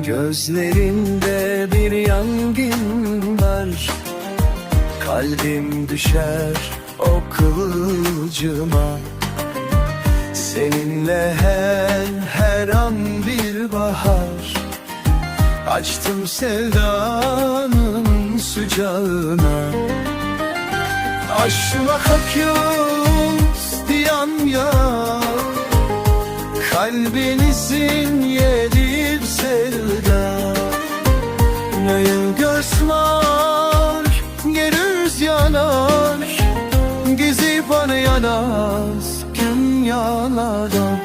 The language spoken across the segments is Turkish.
Gözlerinde bir yangın var. Kalbim düşer o kıvılcıma Seninle her her an bir bahar. Açtım sevdanın sıcağına. Aşmak akıyoruz yan yana Kalbinizin yedi sevda. Yıldız var Gerüz yanar. Gizli bana yanaz Dünyalardan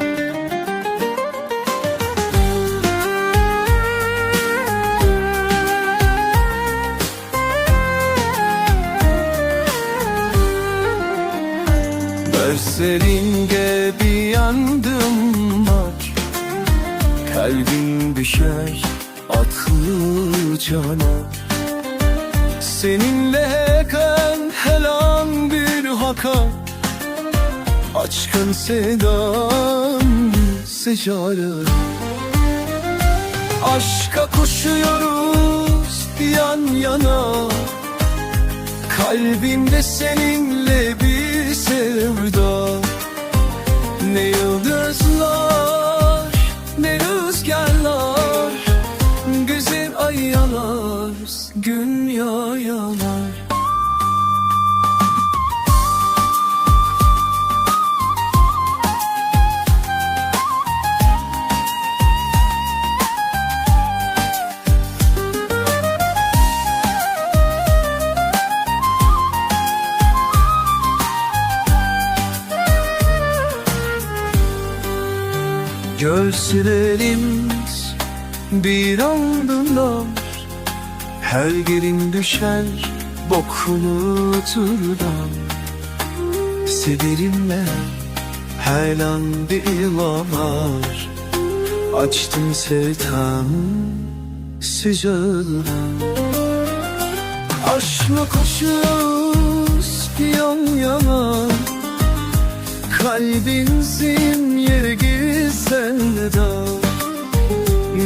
Gözlerinde bir yandım var Kalbim düşer atlı cana. Seninle kan helan bir haka. Açkın sevdam sıcağı Aşka koşuyoruz yan yana. Kalbimde seninle bir yayalar Gözlerimiz bir andınlar Her yerin düşer bokunu turdan Severimle her an var Açtım sevdam sıcağına Aşkla koşuyoruz yan yana. Kalbimizin yeri gizlen da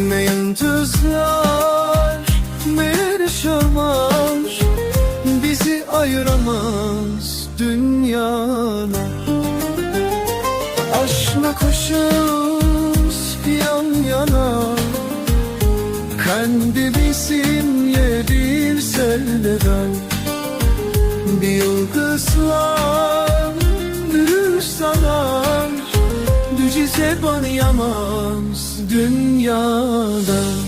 Ne yıldızlar Kalbimizin yeri senden Bir yıldızlar sanar Dücize bana yamaz dünyada